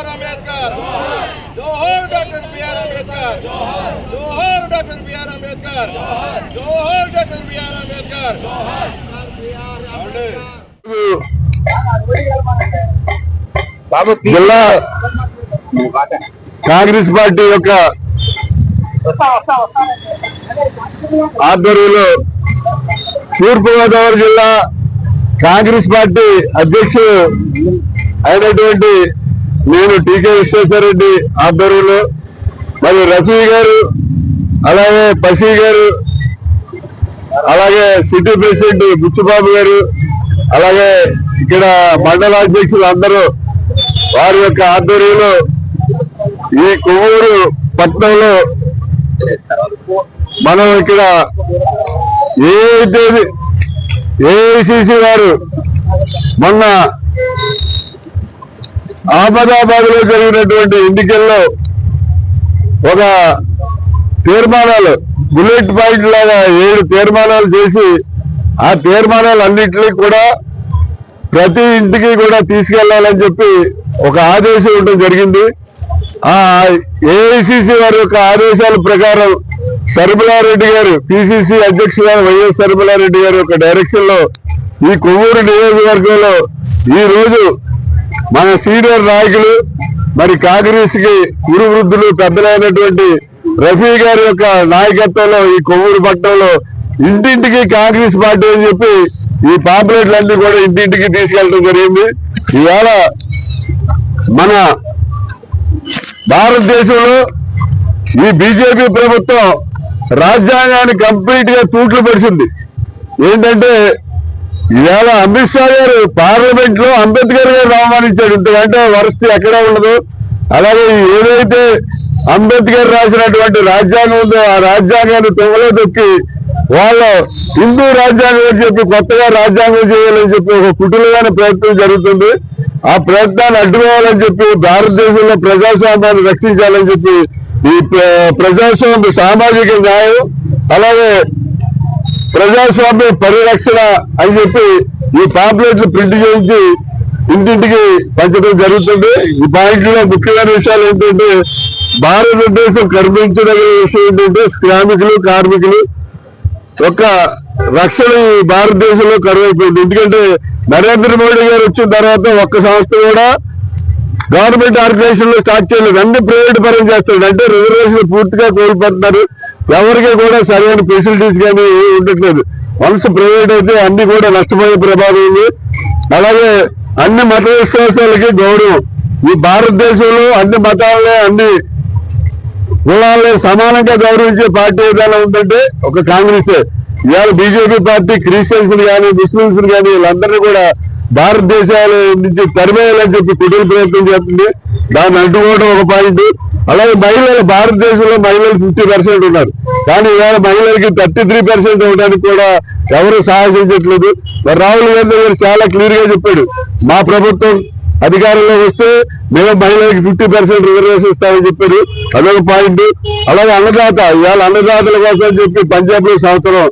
BR Ambedkar జోహర్ doctor B R Ambedkar జోహర్ doctor B R Ambedkar జోహర్ డాక్టర్ బిఆర్ అంబేద్కర్ జిల్లా కాంగ్రెస్ పార్టీ యొక్క ఆధ్వర్యంలో తూర్పు గోదావరి జిల్లా కాంగ్రెస్ పార్టీ అధ్యక్షుడు అయినటువంటి నేను టీకే విశ్వేశ్వరరెడ్డి ఆధ్వర్యంలో మరి రఫీ గారు అలాగే పసి గారు అలాగే సిటీ ప్రెసిడెంట్ బుచ్చుబాబు గారు అలాగే ఇక్కడ మండల అధ్యక్షులు అందరూ వారి యొక్క ఆధ్వర్యంలో ఈ కొవ్వూరు పట్టణంలో మనం ఇక్కడ ఏదైతే ఏఐసిసి వారు మొన్న అహ్మదాబాద్లో జరిగినటువంటి ఎన్నికల్లో ఒక తీర్మానాలు బుల్లెట్ పాయింట్ లాగా ఏడు తీర్మానాలు చేసి ఆ తీర్మానాలు అన్నింటినీ కూడా ప్రతి ఇంటికి కూడా తీసుకెళ్ళాలని చెప్పి ఒక ఆదేశం ఉండడం జరిగింది. ఆ ఏఐసిసి వారి యొక్క ఆదేశాల ప్రకారం శర్మిలారెడ్డి గారు పిసిసి అధ్యక్షురాలు వైఎస్ శర్మిలారెడ్డి గారి యొక్క డైరెక్షన్లో ఈ కొవ్వూరు నియోజకవర్గంలో ఈ రోజు మన సీనియర్ నాయకులు మరి కాంగ్రెస్కి గురు వృద్ధులు పెద్దలైనటువంటి రఫీ గారి యొక్క నాయకత్వంలో ఈ కొవ్వూరు పట్టణంలో ఇంటింటికి కాంగ్రెస్ పార్టీ అని చెప్పి ఈ పాంప్లెట్లన్నీ కూడా ఇంటింటికి తీసుకెళ్ళడం జరిగింది. ఇవాళ మన భారతదేశంలో ఈ బీజేపీ ప్రభుత్వం రాజ్యాంగాన్ని కంప్లీట్గా తూట్లు పడిచింది ఏంటంటే ఇవాళ అమిత్ షా గారు పార్లమెంట్లో అంబేద్కర్ గారు అవమానించాడు. ఇంతకంటే వరస్ట్ ఎక్కడ ఉండదు. అలాగే ఏదైతే అంబేద్కర్ రాసినటువంటి రాజ్యాంగం ఉందో ఆ రాజ్యాంగాన్ని తొమ్మలో తొక్కి వాళ్ళ హిందూ రాజ్యాంగం అని చెప్పి కొత్తగా రాజ్యాంగం చేయాలని చెప్పి ఒక కుటుంబమైన ప్రయత్నం జరుగుతుంది. ఆ ప్రయత్నాన్ని అడ్డుకోవాలని చెప్పి భారతదేశంలో ప్రజాస్వామ్యాన్ని రక్షించాలని చెప్పి ఈ ప్ర- ప్రజాస్వామ్య సామాజిక న్యాయం అలాగే ప్రజాస్వామ్య పరిరక్షణ అని చెప్పి ఈ పాంప్లెట్లు ప్రింట్ చేయించి ఇంటింటికి పంచడం జరుగుతుంది ఈ పాయింట్లో ముఖ్యమైన విషయాలు ఏంటంటే భారతదేశం కర్మించదగిన విషయం ఏంటంటే శ్రామికులు కార్మికులు ఒక రక్షణ ఈ భారతదేశంలో కరువైపోయింది. ఎందుకంటే నరేంద్ర మోడీ గారు వచ్చిన తర్వాత ఒక్క సంస్థ కూడా గవర్నమెంట్ ఆర్గనైజేషన్లో స్టార్ట్ చేయలేదు. అన్ని ప్రైవేట్ పరం చేస్తాడు అంటే రిజర్వేషన్ పూర్తిగా కోల్పోతున్నారు. ఎవరికి కూడా సరైన ఫెసిలిటీస్ కానీ ఉండట్లేదు. వన్స్ ప్రైవేట్ అయితే అన్ని కూడా నష్టపోయే ప్రభావం ఉంది. అలాగే అన్ని మత విశ్వాసాలకి గౌరవం. ఈ భారతదేశంలో అన్ని మతాలనే అన్ని కులాలనే సమానంగా గౌరవించే పార్టీ ఏదైనా ఉందంటే ఒక కాంగ్రెస్. ఇవాళ బీజేపీ పార్టీ క్రిస్టియన్స్ కానీ ముస్లింస్ కానీ వీళ్ళందరినీ కూడా భారతదేశాల నుంచి తరిమేయాలని చెప్పి కుటుంబ ప్రయత్నం చేస్తుంది. దాన్ని అడ్డుకోవడం ఒక పాయింట్. అలాగే మహిళలు భారతదేశంలో మహిళలు ఫిఫ్టీ పర్సెంట్ ఉన్నారు. కానీ ఇవాళ మహిళలకి థర్టీ త్రీ పర్సెంట్ ఇవ్వడానికి కూడా ఎవరు సాహసించట్లేదు మరి రాహుల్ గాంధీ గారు చాలా క్లియర్గా చెప్పాడు. మా ప్రభుత్వం అధికారంలో వస్తే మేము మహిళలకు ఫిఫ్టీ పర్సెంట్ రిజర్వేషన్ ఇస్తామని చెప్పారు. అదొక పాయింట్. అలాగే అన్నదాత ఇవాళ అన్నదాతల కోసం అని చెప్పి పంజాబ్లో సంవత్సరం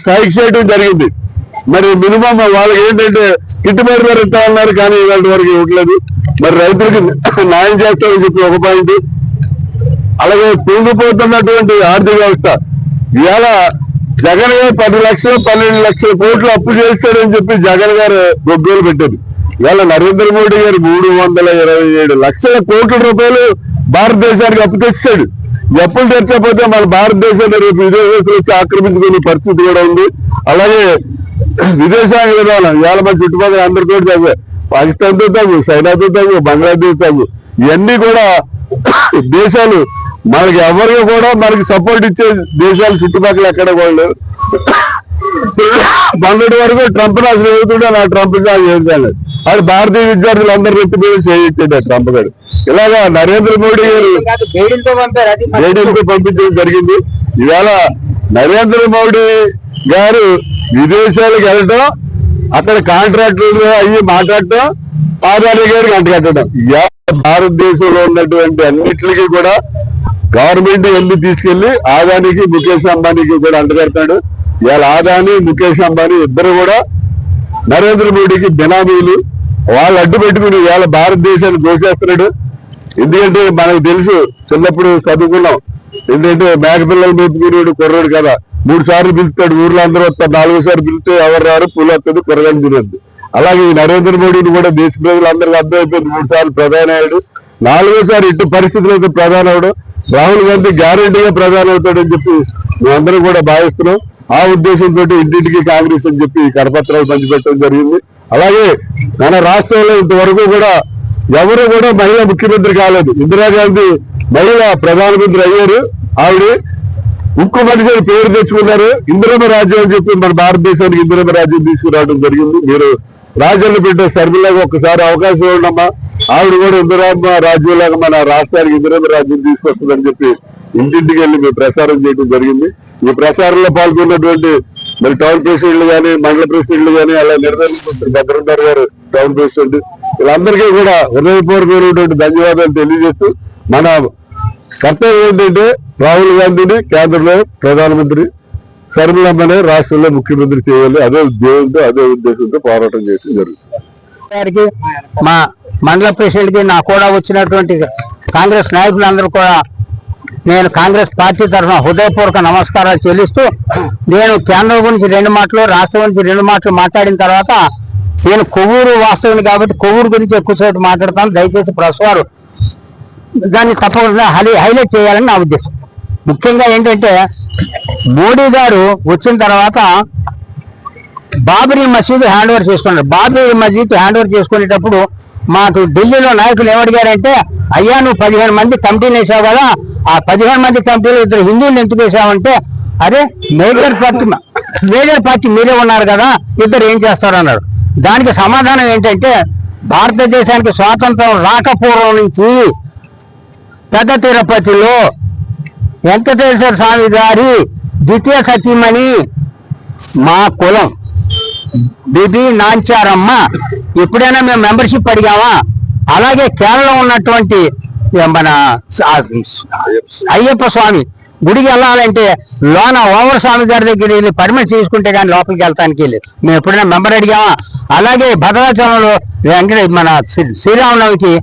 స్ట్రైక్ చేయడం జరిగింది. మరి మినిమం వాళ్ళకి ఏంటంటే గిట్టుబాటు ధర ఇస్తా ఉన్నారు కానీ ఇవాళ వరకు ఇవ్వట్లేదు. మరి రైతులకి న్యాయం చేస్తామని చెప్పి ఒక పాయింట్. అలాగే కుంగిపోతున్నటువంటి ఆర్థిక వ్యవస్థ. ఇవాళ జగన్ గారు పది లక్షలు పన్నెండు లక్షల కోట్లు అప్పు చేస్తాడని చెప్పి జగన్ గారు గొగ్గోలు పెట్టారు. ఇవాళ నరేంద్ర మోడీ గారు మూడు వందల ఇరవై ఏడు లక్షల కోట్ల రూపాయలు భారతదేశానికి అప్పు తెచ్చాడు. ఈ అప్పులు తెచ్చకపోతే మన భారతదేశాన్ని రేపు విదేశాలు వచ్చి ఆక్రమించుకునే పరిస్థితి కూడా ఉంది. అలాగే విదేశాంగ విధానం ఇవాళ మన చుట్టుపక్కల అందరితో తగ్గు. పాకిస్తాన్తో తగ్గు చైనాతో తగ్గు బంగ్లాదేశ్ తగ్గు. ఇవన్నీ కూడా దేశాలు మనకి ఎవరికి కూడా మనకి సపోర్ట్ ఇచ్చే దేశాలు చుట్టుపక్కల ఎక్కడ కూడా మొన్నటి వరకు ట్రంప్ అసలు ఏడుతుండే నా ట్రంప్ చేయాలి అది భారతీయ విద్యార్థులు అందరు రెట్టిపోయి మీద చేయించాడు ట్రంప్ గారు. ఇలాగా నరేంద్ర మోడీ గారు జైలుతో పంపించడం జరిగింది. ఇవాళ నరేంద్ర మోడీ గారు విదేశాలకు వెళ్ళటం అక్కడ కాంట్రాక్టర్లు అయ్యి మాట్లాడటం ఆదాని గారికి అంటగట్టడం. భారతదేశంలో ఉన్నటువంటి అన్నిటికీ కూడా గవర్నమెంట్ వెళ్ళి తీసుకెళ్ళి ఆదానికి ముఖేష్ అంబానీకి కూడా అంటగడతాడు. ఇవాళ ఆదాని ముఖేష్ అంబానీ ఇద్దరు కూడా నరేంద్ర మోడీకి బినామీలు. వాళ్ళు అడ్డు పెట్టుకుని ఇవాళ భారతదేశాన్ని దోచేస్తున్నాడు. ఎందుకంటే మనకు తెలుసు చిన్నప్పుడు చదువుకున్నాం. ఎందుకంటే మేకపిల్లలు మెప్పుకునేడు కుర్రాడు కదా. మూడు సార్లు పిలుస్తాడు ఊర్లో అందరూ వస్తారు. సార్లు పిలిస్తే ఎవరు రారు? పూలు వస్తుంది కుర్రగాని తినద్దు. అలాగే ఈ నరేంద్ర మోడీని కూడా దేశ ప్రజలందరికీ అర్థమైపోయింది. మూడు సార్లు ప్రధాని అయ్యాడు నాలుగోసారి ఇటు పరిస్థితులు అయితే ప్రధాని అవడం రాహుల్ గాంధీ గ్యారంటీగా ప్రధాని అవుతాడని చెప్పి మేమందరం కూడా భావిస్తున్నాం. ఆ ఉద్దేశంతో ఇంటింటికి కాంగ్రెస్ అని చెప్పి కరపత్రాలు పంచిపెట్టడం జరిగింది. అలాగే మన రాష్ట్రంలో ఇంతవరకు కూడా ఎవరు కూడా మహిళ ముఖ్యమంత్రి కాలేదు. ఇందిరాగాంధీ మహిళ ప్రధానమంత్రి అయ్యారు. ఆవిడ ఉక్కు మనిషి పేరు తెచ్చుకున్నారు. ఇందిరమ్మ రాజ్యం అని చెప్పి మన భారతదేశానికి ఇందిరమ్మ రాజ్యం తీసుకురావడం జరిగింది. మీరు రాజ్యాన్ని పెట్టే శర్మిలాగా ఒక్కసారి అవకాశం ఉండమ్మా ఆవిడ కూడా ఇందిరామ రాజ్యంలాగా మన రాష్ట్రానికి ఇందిరమ రాజ్యం తీసుకొస్తుందని చెప్పి ఇంటింటికి వెళ్ళి మేము ప్రచారం చేయడం జరిగింది. ఈ ప్రచారంలో పాల్గొన్నటువంటి మరి టౌన్ ప్రెసిడెంట్లు కానీ మండల ప్రెసిడెంట్లు కానీ అలా నిర్ణయించారు భద్రందర్ గారు టౌన్ ప్రెసిడెంట్. వీళ్ళందరికీ కూడా హృదయపూర్వకమైనటువంటి ధన్యవాదాలు తెలియజేస్తూ మన కర్తవ్యం ఏంటంటే రాహుల్ గాంధీని కేంద్రంలో ప్రధానమంత్రి శర్మిలమ్మనే రాష్ట్రంలో ముఖ్యమంత్రి చేయాలి. అదే ఉద్యోగంతో అదే ఉద్దేశంతో పోరాటం చేసి జరుగుతుంది. మా మండల ప్రెసిడెంట్ నా కూడా వచ్చినటువంటి కాంగ్రెస్ నాయకులందరూ కూడా నేను కాంగ్రెస్ పార్టీ తరఫున హృదయపూర్వక నమస్కారాలు చెల్లిస్తూ నేను కేంద్రం గురించి రెండు మాటలు రాష్ట్రం గురించి రెండు మాటలు మాట్లాడిన తర్వాత నేను కొవ్వూరు వాస్తవుని కాబట్టి కొవ్వూరు గురించి ఎక్కువసేపు మాట్లాడతాను. దయచేసి ప్రసవారు దాన్ని తప్పకుండా హై హైలైట్ చేయాలని నా ఉద్దేశం. ముఖ్యంగా ఏంటంటే మోడీ గారు వచ్చిన తర్వాత బాబరీ మసీదు హ్యాండ్ ఓవర్ చేసుకున్నారు. బాబరీ మసీదు హ్యాండ్ ఓవర్ చేసుకునేటప్పుడు మాకు ఢిల్లీలో నాయకులు ఏమడిగారంటే అయ్యా నువ్వు పదిహేను మంది కమిటీలు వేసావు కదా ఆ పదిహేను మంది కమిటీలు ఇద్దరు హిందువులు ఎందుకు వేసావంటే అరే మేజర్ పార్టీ మేజర్ పార్టీ మీరే ఉన్నారు కదా ఇద్దరు ఏం చేస్తారు అన్నారు దానికి సమాధానం ఏంటంటే భారతదేశానికి స్వాతంత్రం రాకపూర్వం నుంచి పెద్ద తిరుపతిలో వెంకటేశ్వర స్వామి గారి ద్వితీయ సతీమణి మా కులం. బిబి నాంచారమ్మ ఎప్పుడైనా మేము మెంబర్షిప్ అడిగామా? అలాగే కేరళలో ఉన్నటువంటి మన అయ్యప్ప స్వామి గుడికి వెళ్ళాలంటే లోన ఓవర్ స్వామి గారి దగ్గర వెళ్ళి పర్మిట్ తీసుకుంటే కానీ లోపలికి వెళ్తానికి వెళ్ళి మేము ఎప్పుడైనా మెంబర్ అడిగామా? అలాగే భద్రాచలంలో వెంకట మన శ్రీ- శ్రీరామనవమికి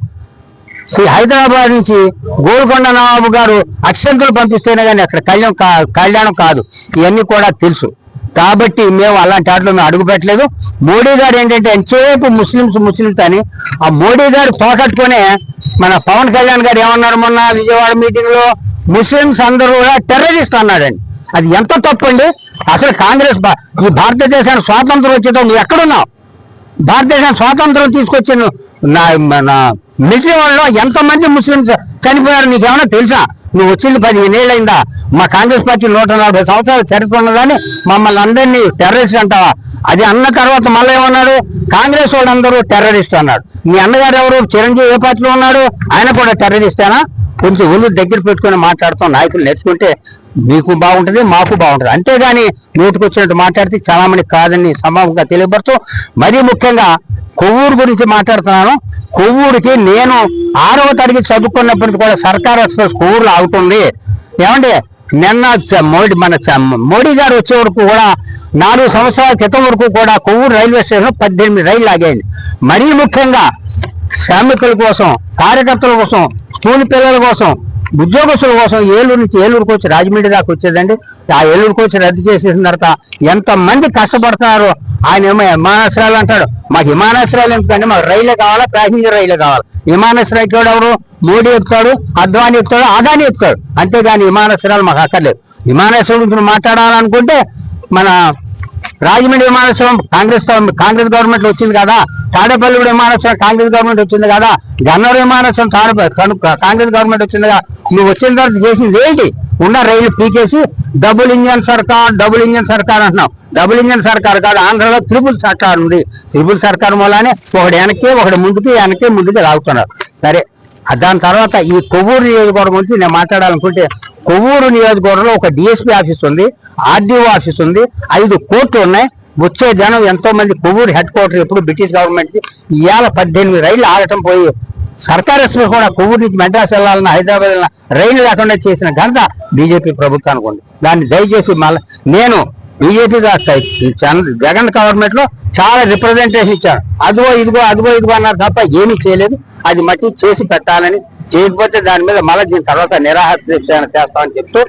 శ్రీ హైదరాబాద్ నుంచి గోల్కొండ నవాబు గారు అక్షంతలు పంపిస్తేనే కానీ అక్కడ కళ్యాణం కా- కళ్యాణం కాదు. ఇవన్నీ కూడా తెలుసు. కాబట్టి మేము అలాంటి వాటిలో మేము అడుగు పెట్టలేదు. మోడీ గారు ఏంటంటే ఎంతసేపు ముస్లిమ్స్ ముస్లిమ్స్ అని ఆ మోడీ గారు పోగొట్టుకునే మన పవన్ కళ్యాణ్ గారు ఏమన్నారు మొన్న విజయవాడ మీటింగ్లో? ముస్లిమ్స్ అందరూ కూడా టెర్రరిస్ట్ అన్నాడండి. అది ఎంత తప్పండి? అసలు కాంగ్రెస్ ఈ భారతదేశానికి స్వాతంత్రం వచ్చేటప్పుడు నువ్వు ఎక్కడున్నావు? భారతదేశం స్వాతంత్రం తీసుకొచ్చిన నా మన మిలిటరీ వాళ్ళలో ఎంతమంది ముస్లింస్ చనిపోయారు నీకేమైనా తెలుసా? నువ్వు వచ్చింది పదిహేను ఏళ్ళైందా మా కాంగ్రెస్ పార్టీ నూట నలభై సంవత్సరాల చరిత్ర ఉన్నదని మమ్మల్ని అందరినీ టెర్రరిస్ట్ అంటావా? అది అన్న తర్వాత మళ్ళీ ఏమన్నాడు? కాంగ్రెస్ వాళ్ళందరూ టెర్రరిస్ట్ అన్నాడు. మీ అన్నగారు ఎవరు? చిరంజీవి ఏ పార్టీలో ఉన్నాడు? ఆయన కూడా టెర్రరిస్టేనా కొంచెం ఒళ్ళు దగ్గర పెట్టుకొని మాట్లాడుతాం. నాయకులు నేర్చుకుంటే మీకు బాగుంటది మాకు బాగుంటుంది. అంతేగాని నోటుకు వచ్చినట్టు మాట్లాడితే చాలా మంది కాదని సమూహంగా తెలియబడుతూ మరీ ముఖ్యంగా కొవ్వూరు గురించి మాట్లాడుతున్నాను. కొవ్వూరుకి నేను ఆరవ తరగతి చదువుకున్నప్పటికి కూడా సర్కార్ ఎక్స్ప్రెస్ కొవ్వూరులో అవుతుంది ఏమండి? నిన్న మోడీ మన మోడీ గారు వచ్చే వరకు కూడా నాలుగు సంవత్సరాల క్రితం వరకు కూడా కొవ్వూరు రైల్వే స్టేషన్ పద్దెనిమిది రైళ్ళు ఆగాయండి. మరీ ముఖ్యంగా శ్రామికుల కోసం కార్యకర్తల కోసం స్కూల్ పిల్లల కోసం ఉద్యోగస్తుల కోసం ఏలూరు నుంచి ఏలూరుకు వచ్చి రాజమండ్రి దాకా వచ్చేదండి. ఆ ఏలూరుకు వచ్చి రద్దు చేసేసిన తర్వాత ఎంతమంది కష్టపడుతున్నారు? ఆయన ఏమో విమానాశ్రయాలు అంటాడు. మాకు విమానాశ్రయాలు ఎందుకంటే మాకు రైలే కావాలా ప్యాసింజర్ రైలే కావాలి? విమానాశ్రయం ఎవరు? మోడీ ఎక్కుతాడు అద్వానీ ఎక్కుతాడు అదాని ఎక్కుతాడు అంతేగాని విమానాశ్రయాలు మాకు అక్కర్లేదు. విమానాశ్రయం గురించి మాట్లాడాలనుకుంటే మన రాజమండ్రి విమానాశ్రయం కాంగ్రెస్ కాంగ్రెస్ గవర్నమెంట్ వచ్చింది కదా. తాడేపల్లి కూడా విమానాశ్రయం కాంగ్రెస్ గవర్నమెంట్ వచ్చింది కదా. గన్నవరం విమానాశ్రయం తాడేపల్లి కాంగ్రెస్ గవర్నమెంట్ వచ్చింది కదా. నువ్వు వచ్చిన తర్వాత చేసింది ఏంటి? ఉన్న రైలు పీకేసి డబుల్ ఇంజన్ సర్కార్ డబుల్ ఇంజన్ సర్కార్ అంటున్నావు. డబుల్ ఇంజన్ సర్కార్ కాదు ఆంధ్రలో త్రిపుల్ సర్కార్ ఉంది. త్రిపుల్ సర్కార్ మూలానే ఒకటి వెనక్కి ఒకటి ముందుకి వెనక్కి ముందుకి లాగుతున్నారు. సరే దాని తర్వాత ఈ కొవ్వూరు నియోజకవర్గం గురించి నేను మాట్లాడాలనుకుంటే కొవ్వూరు నియోజకవర్గంలో ఒక డిఎస్పీ ఆఫీస్ ఉంది. ఆర్డీఓ ఆఫీస్ ఉంది. ఐదు కోట్లు ఉన్నాయి. వచ్చే జనం ఎంతో మంది కొవ్వూరు హెడ్ క్వార్టర్ ఎప్పుడు బ్రిటిష్ గవర్నమెంట్ ఇవాళ పద్దెనిమిది రైళ్ళు ఆగటం పోయి సర్కార్ ఎక్స్ప్రెస్ కూడా కొవ్వూరు నుంచి మెడ్రాస్ వెళ్ళాలన్నా హైదరాబాద్ వెళ్ళిన రైలు లేకుండా చేసిన ఘనత బీజేపీ ప్రభుత్వానికి ఉంది. దాన్ని దయచేసి మళ్ళీ నేను బీజేపీ జగన్ గవర్నమెంట్లో చాలా రిప్రజెంటేషన్ ఇచ్చారు. అదిగో ఇదిగో అదిగో ఇదిగో అన్నారు తప్ప ఏమీ చేయలేదు. అది మట్టి చేసి పెట్టాలని చేయకపోతే దాని మీద మళ్ళీ దీని తర్వాత నిరాహార దీక్ష చేస్తామని చెప్తూ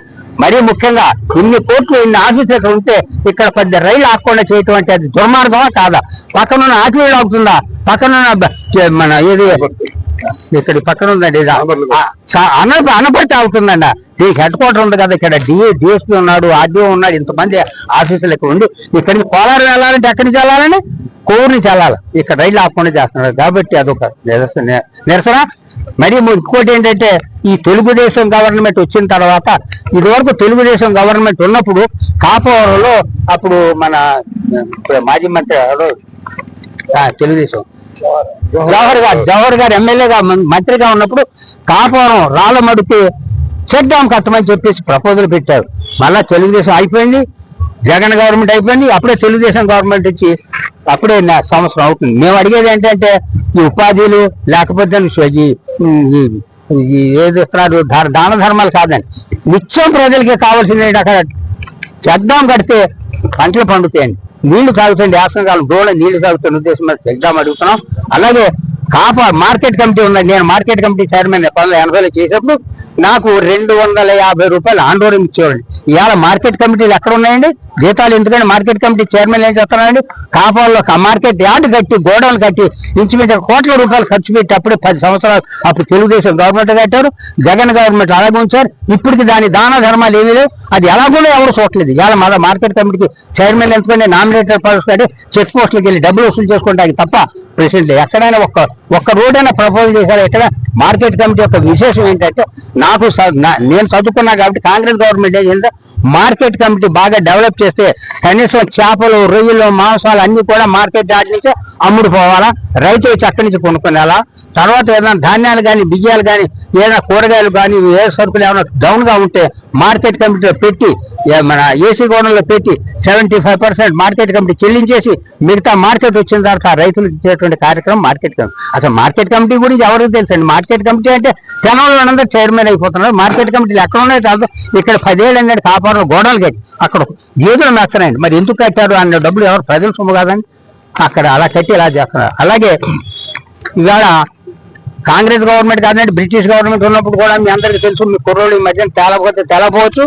మరీ ముఖ్యంగా ఇన్ని కోట్లు ఇన్ని ఆఫీసులు ఉంటే ఇక్కడ పెద్ద రైలు ఆకుండా చేయటం అంటే అది దుర్మార్గమా కాదా? పక్కనున్న ఉన్న ఆగుతుందా పక్కనున్న పక్కన మన ఏది? ఇక్కడ పక్కన ఉందండి ఇది. అన అనపర్తి అవుతుందండి ఈ హెడ్ క్వార్టర్ ఉంది కదా ఇక్కడ డిఏ డిఎస్పీ ఉన్నాడు ఆర్డీఓ ఉన్నాడు ఇంతమంది ఆఫీసులు ఇక్కడ ఉండి ఇక్కడి నుంచి కోలారు వెళ్ళాలంటే ఎక్కడి నుంచి వెళ్ళాలని కోవూరు నుంచి వెళ్ళాలి. ఇక్కడ రైలు ఆకుండా చేస్తున్నారు. కాబట్టి అదొక నిరసన నిరసన. మరి ఇంకోటి ఏంటంటే ఈ తెలుగుదేశం గవర్నమెంట్ వచ్చిన తర్వాత ఇదివరకు తెలుగుదేశం గవర్నమెంట్ ఉన్నప్పుడు కాపవరంలో అప్పుడు మన మాజీ మంత్రి తెలుగుదేశం. జవహర్ గారు జవహర్ గారు ఎమ్మెల్యేగా మంత్రిగా ఉన్నప్పుడు కాపవరం రాళ్ళ మడిపి చెడ్డాం కట్టమని చెప్పేసి ప్రపోజల్ పెట్టారు. మళ్ళా తెలుగుదేశం అయిపోయింది జగన్ గవర్నమెంట్ అయిపోయింది అప్పుడే తెలుగుదేశం గవర్నమెంట్ వచ్చి అప్పుడే నా- సంవత్సరం అవుతుంది. మేము అడిగేది ఏంటంటే ఈ ఉపాధులు లేకపోతే ఈ- ఏది ఇస్తున్నారు దాన ధర్మాలు కాదండి నిత్యం ప్రజలకి కావాల్సింది అక్కడ చెద్దాం కడితే పంటలు పండుతాయండి. నీళ్ళు తాగుతుంది యాసంకాలం డోళ్ళ నీళ్ళు తాగుతున్న ఉద్దేశం మీద అడుగుతున్నాం. అలాగే కాప మార్కెట్ కమిటీ ఉన్నది. నేను మార్కెట్ కమిటీ చైర్మన్ పంతొమ్మిది ఎనభైలో చేసినప్పుడు నాకు రెండు వందల యాభై రూపాయలు ఆందోళన ఇచ్చేవాళ్ళు. ఇవాళ మార్కెట్ కమిటీలు ఎక్కడ ఉన్నాయండి జీతాలు ఎందుకంటే మార్కెట్ కమిటీ చైర్మన్ ఏం చెప్తున్నారండి కాపాల్లో మార్కెట్ యార్డ్ కట్టి గోడౌన్ కట్టి ఇంచుమించు కోట్ల రూపాయలు ఖర్చు పెట్టి అప్పుడే పది సంవత్సరాలు అప్పుడు తెలుగుదేశం గవర్నమెంట్ కట్టారు జగన్ గవర్నమెంట్ అలాగే ఉంచారు. ఇప్పటికి దాని దాన ధర్మాలు ఏమీ లేవు. అది ఎలాగో ఎవరు చూడలేదు ఇవాళ మన మార్కెట్ కమిటీకి చైర్మన్ ఎందుకంటే నామినేటర్ పర్సన్ చెక్ పోస్టులకు వెళ్ళి డబ్బులు వసూలు చేసుకుంటాయి తప్ప ప్రెసిడెంట్ ఎక్కడైనా ఒక్క ఒక్క రోడ్ అయినా ప్రపోజల్ చేశారు? ఎక్కడ? మార్కెట్ కమిటీ యొక్క విశేషం ఏంటంటే నాకు నేను చదువుకున్నా కాబట్టి కాంగ్రెస్ గవర్నమెంట్ ఏం మార్కెట్ కమిటీ బాగా డెవలప్ చేస్తే కనీసం చేపలు రొయ్యలు మాంసాలు అన్ని కూడా మార్కెట్ దాటి నుంచి అమ్ముడు పోవాలా రైతు వచ్చి అక్కడి నుంచి కొనుక్కునేలా? తర్వాత ఏదైనా ధాన్యాలు కానీ బియ్యాలు కానీ ఏదైనా కూరగాయలు కానీ ఏ సరుకులు ఏమైనా డౌన్గా ఉంటే మార్కెట్ కమిటీలో పెట్టి మన ఏసీ గోడంలో పెట్టి seventy five percent market committee చెల్లించేసి మిగతా మార్కెట్ వచ్చిన తర్వాత ఆ రైతులు ఇచ్చేటువంటి కార్యక్రమం మార్కెట్ కమిటీ. అసలు మార్కెట్ కమిటీ గురించి ఎవరికి తెలుసండి మార్కెట్ కమిటీ అంటే తెలంగాణ చైర్మన్ అయిపోతున్నారు. మార్కెట్ కమిటీలు ఎక్కడ ఉన్నాయి కాదు. ఇక్కడ పదేళ్ళు ఏంటంటే కాపాడు గోడలు కట్టి అక్కడ గేదెలు మెత్తనండి మరి ఎందుకు కట్టారు? అన్న డబ్బులు ఎవరు ప్రజలు సొమ్ము కాదండి. అక్కడ అలా కట్టి ఇలా చేస్తున్నారు. అలాగే ఇవాళ కాంగ్రెస్ గవర్నమెంట్ కాదండి బ్రిటిష్ గవర్నమెంట్ ఉన్నప్పుడు కూడా మీ అందరికీ తెలుసు మీ కుర్రోళ్ళు ఈ మధ్యన తేలకపోతే తేలపోవచ్చు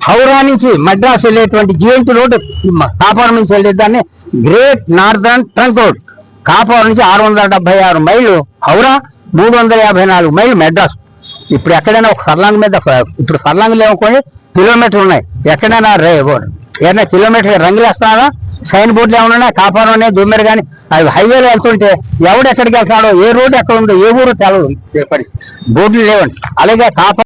హౌరా నుంచి మద్రాస్ వెళ్ళేటువంటి జిఎంటీ రోడ్ కాపాడు నుంచి వెళ్ళేదాన్ని గ్రేట్ నార్దర్న్ ట్రంక్ రోడ్ కాపాడు నుంచి ఆరు వందల డెబ్బై ఆరు మైళ్ళు హౌరా మూడు వందల యాభై నాలుగు మైళ్ళు మెడ్రాస్ ఇప్పుడు ఎక్కడైనా ఒక ఫర్లాంగ్ మీద ఇప్పుడు సర్లాంగ్ లేవుకోండి కిలోమీటర్లు ఉన్నాయి. ఎక్కడైనా రే ఏదైనా కిలోమీటర్ రంగులు వేస్తున్నారా సైన్ బోర్డులు ఏమన్నా కాపాడు ఉన్నాయి దుమ్మెరు కానీ అవి హైవేలో వెళ్తుంటే ఎవడు ఎక్కడికి వెళ్తాడో ఏ రోడ్డు ఎక్కడ ఉందో ఏ ఊరు తెలవదు బోర్డులు లేవండి. అలాగే కాపా